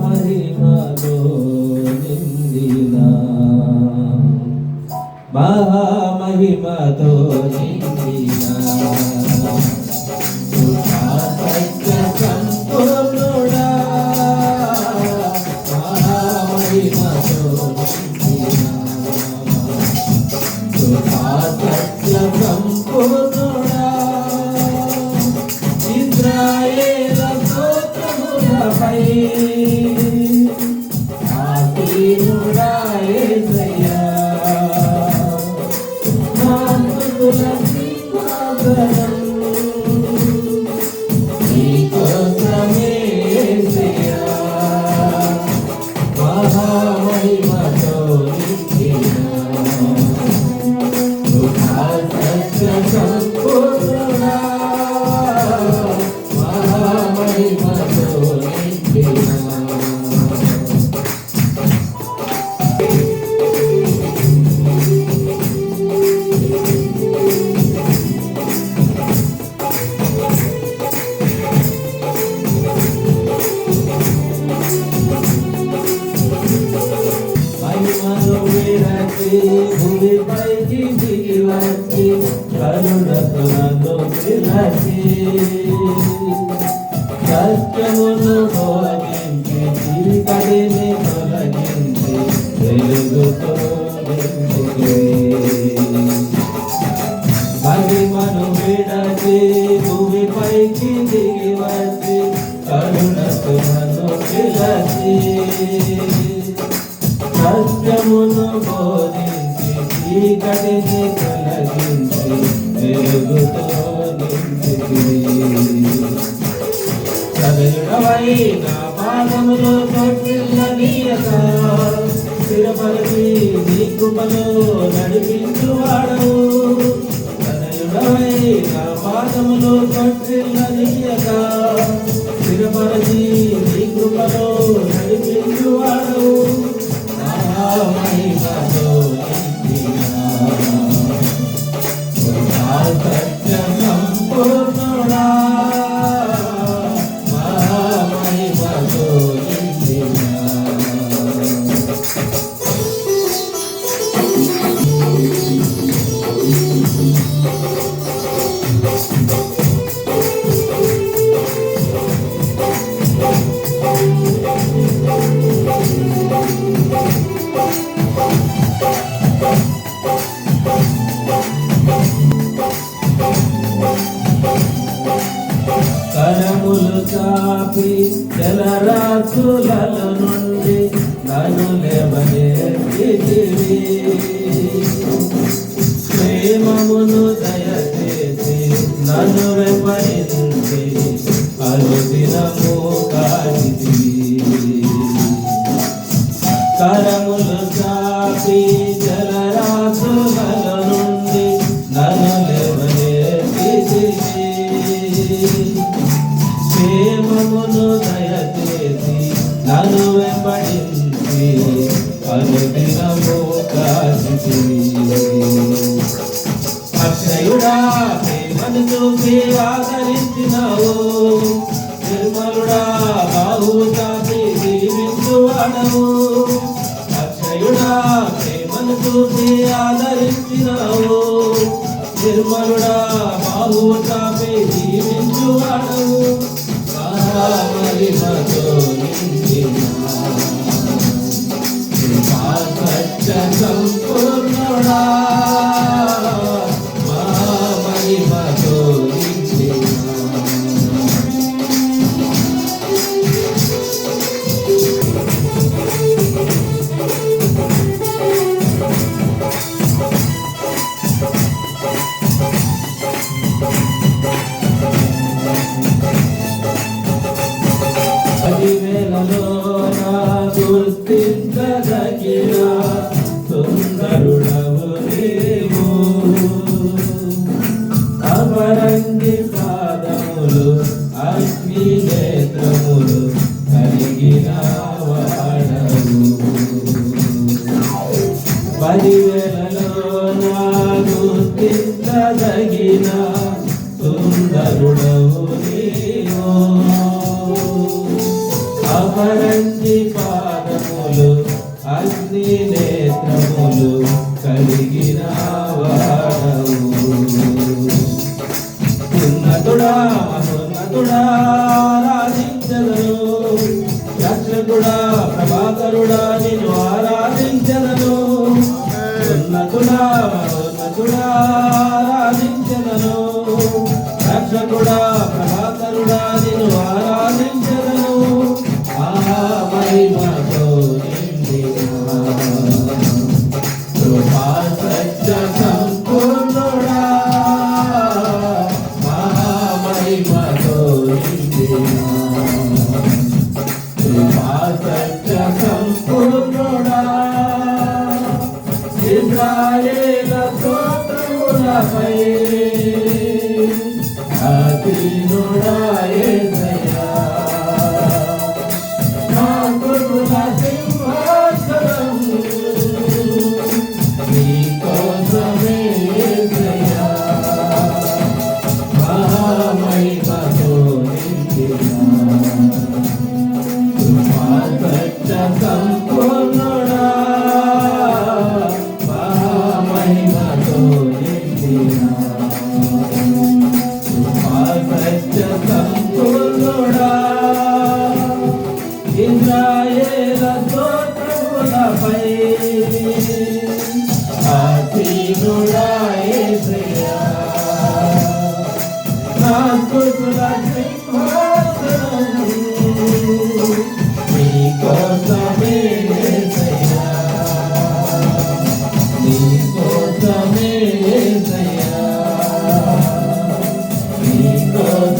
మహామహిమతో నిందిన మహామహిమతో స్తోత్రములపై ఆశీనుడా জীবনকে ভূমি পাইছি জীবনকে কারণ তো লাগে কাষ্টমন ভগিনকে জীবিকারে নে ভগিনকে জয়গত ভাগে মানো বেড়াতে ভূমি পাইছি জীবনকে কারণ তো লাগে సదయుడవై నా పాదములో తొట్టిల్లనీయక స్థిరపరిచి నీ కృపలో నడిపించువాడవు. సదయుడవై నా పాదములో తొట్టిల్లనీయక స్థిరపరిచి నీ కృపలో నన్ను లేవనెత్తితివి ప్రేమమును దయచేసి నన్ను వెంబడించి అనుదినము కాచితివి కరములు చాపి జలరాశులలో నుండి నన్ను లేవనెత్తితివి ప్రేమమును దయచేసి నన్ను వెంబడించి అనుదినము కాచితివి అక్షయుడా ప్రేమను చూపి ఆదరించినావు నిర్మలుడా బాహు చాపి దీవించువాడవు అక్షయుడా ప్రేమను చూపి ఆదరించినావు నిర్మలుడా బాహువు చాపి దీవించువాడవు మహామహిమతో నిండిన. సంపూర్ణుడా పదివేలలో నా గుర్తించదగిన కరుణవులేమో అమరంగి పాదములు అగ్ని నేత్రములు కలిగిన వాడవు. పదివేలలో నాను తిందగిన సుందరుడవు నీవో. అమరంగి పాదములు అన్ని నేత్రములు కలిగిన వాడవు ఉన్నతుడా ఉన్నతుడా. Rafael. ఇజ్రాయేల స్తోత్రములపై నా స్తుతుల